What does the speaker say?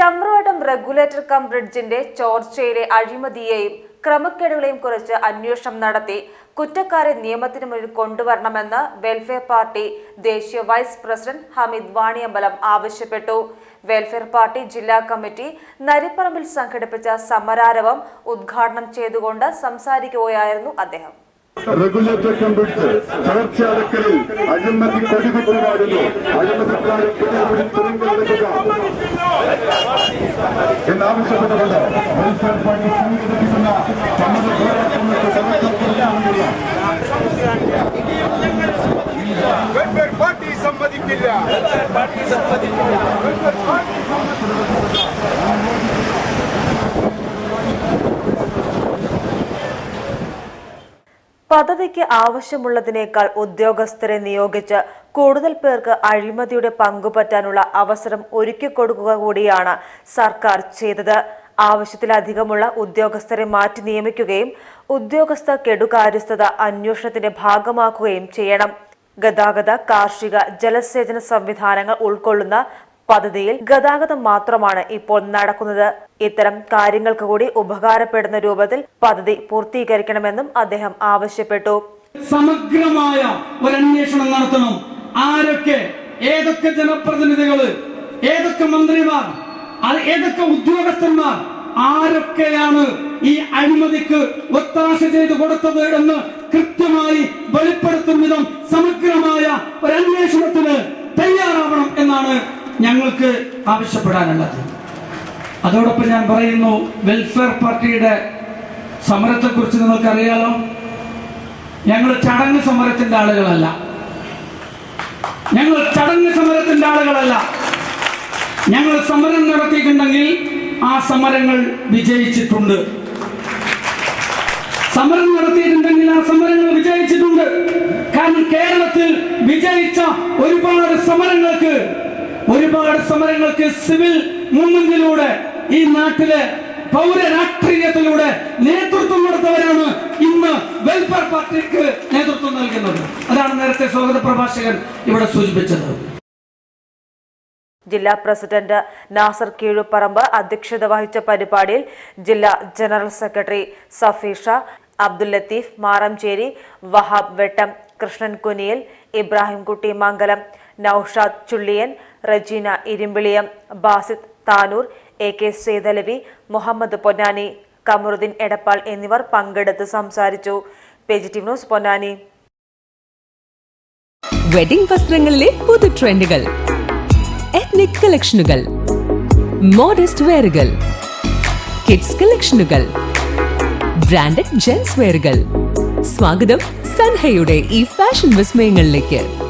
Chamravattam regulator cum ബ്രിഡ്ജിന്റെ ചോർച്ചയിലെ അഴിമതിയെയും ക്രമക്കേടുകളെയും കുറിച്ച് അന്വേഷണം നടത്തി കുറ്റക്കാരെ നിയമത്തിന് മുന്നിൽ കൊണ്ടുവരണമെന്ന് വെൽഫെയർ പാർട്ടി ദേശീയ വൈസ് പ്രസിഡന്റ് ഹമീദ് വാണിയമ്പലം ആവശ്യപ്പെട്ടു. വെൽഫെയർ പാർട്ടി ജില്ലാ കമ്മിറ്റി നരിപ്പറമ്പിൽ സംഘടിപ്പിച്ച സമരാരവം ഉദ്ഘാടനം ചെയ്തുകൊണ്ട് സംസാരിക്കുകയായിരുന്നു അദ്ദേഹം. റെഗുലേറ്റർ കമ്പിട്ട് ചോർച്ച അടക്കലിൽ അഴിമതി അഴിമതിക്കാരെ പരിപാടിയിൽ അഴിമതിക്കാരെ പിടികൂടി തുറങ്കിലെടുക്കുക എന്നാവശ്യപ്പെട്ടുകൊണ്ട് വെൽഫെയർ പാർട്ടി സംഘടിപ്പിക്കുന്ന സമര പോരാട്ടങ്ങൾക്ക് സമർപ്പിക്കുന്നതിനുള്ള വെൽഫെയർ പാർട്ടി സമ്മതിക്കില്ല വെൽഫെയർ പാർട്ടി പദ്ധതിക്ക് ആവശ്യമുള്ളതിനേക്കാൾ ഉദ്യോഗസ്ഥരെ നിയോഗിച്ച് കൂടുതൽ പേർക്ക് അഴിമതിയുടെ പങ്കുപറ്റാനുള്ള അവസരം ഒരുക്കിക്കൊടുക്കുക കൂടിയാണ് സർക്കാർ ചെയ്തത്. ആവശ്യത്തിലധികമുള്ള ഉദ്യോഗസ്ഥരെ മാറ്റി നിയമിക്കുകയും ഉദ്യോഗസ്ഥ കെടുകാര്യസ്ഥത അന്വേഷണത്തിന്റെ ഭാഗമാക്കുകയും ചെയ്യണം. ഗതാഗത കാർഷിക ജലസേചന സംവിധാനങ്ങൾ ഉൾക്കൊള്ളുന്ന പദ്ധതിയിൽ ഗതാഗതം മാത്രമാണ് ഇപ്പോൾ നടക്കുന്നത്. ഇത്തരം കാര്യങ്ങൾക്ക് കൂടി ഉപകാരപ്പെടുന്ന രൂപത്തിൽ പദ്ധതി പൂർത്തീകരിക്കണമെന്നും അദ്ദേഹം ആവശ്യപ്പെട്ടു. സമഗ്രമായ ഒരു അന്വേഷണം നടത്തണം. ആരൊക്കെ ഏതൊക്കെ ജനപ്രതിനിധികൾ ഏതൊക്കെ മന്ത്രിമാർ ഏതൊക്കെ ഉദ്യോഗസ്ഥന്മാർ ആരൊക്കെയാണ് ഈ അഴിമതിക്ക് ഒത്താശ ചെയ്തു കൊടുത്തത് എന്ന് കൃത്യമായി വെളിപ്പെടുത്തും വിധം സമഗ്രമായ ഒരു അന്വേഷണത്തിന് തയ്യാറാവണം എന്നാണ് ഞങ്ങൾക്ക് ആവശ്യപ്പെടാനുള്ളത്. അതോടൊപ്പം ഞാൻ പറയുന്നു വെൽഫെയർ പാർട്ടിയുടെ സമരത്തെക്കുറിച്ച് നിങ്ങൾക്കറിയാലോ ഞങ്ങൾ ചടങ്ങ് സമരത്തിന്റെ ആളുകളല്ല. ഞങ്ങൾ ചടങ്ങ് സമരത്തിന്റെ ആളുകളല്ല. ഞങ്ങൾ സമരം നടത്തിയിട്ടുണ്ടെങ്കിൽ ആ സമരങ്ങൾ വിജയിച്ചിട്ടുണ്ട്. സമരം നടത്തിയിട്ടുണ്ടെങ്കിൽ ആ സമരങ്ങൾ വിജയിച്ചിട്ടുണ്ട്. കാരണം കേരളത്തിൽ വിജയിച്ച ഒരുപാട് സമരങ്ങൾക്ക് ഒരുപാട് സമരങ്ങൾക്ക് സിവിൽ മൂവ്മെന്റിലൂടെ ഈ നാട്ടിലെ പൗര രാഷ്ട്രീയത്തിലൂടെ നേതൃത്വം കൊടുത്തവരാണ് ഇന്ന് വെൽഫെയർ പാർട്ടിക്ക് നേതൃത്വം നൽകുന്നത്. അതാണ് നേരത്തെ സ്വാഗത പ്രഭാഷകൻ ഇവിടെ സൂചിപ്പിച്ചത്. ജില്ലാ പ്രസിഡന്റ് നാസർ കീഴുപ്പറമ്പ് അധ്യക്ഷത വഹിച്ച പരിപാടിയിൽ ജില്ലാ general secretary Safeesha Abdul Latheef Maramcheri Vahab Vettam Krishnan Kuniyil Ibrahimkutty Mangalam Noushad Chulliyan Rajeena Irumbiliyam Basid Tanur A K Sethalavi Muhammad Ponnani Kamaruddeen Edappal എന്നിവർ പങ്കെടുത്ത് സംസാരിച്ചു. Positive news Ponnani. വെഡിംഗ് വസ്ത്രങ്ങളിലെ പുതു ട്രെൻഡുകൾ എത്നിക് കളക്ഷനുകൾ മോഡസ്റ്റ് വെയറുകൾ kids കളക്ഷനുകൾ branded gents വെയറുകൾ സ്വാഗതം സൻഹയുടെ ഈ ഫാഷൻ വിസ്മയങ്ങളിലേക്ക്.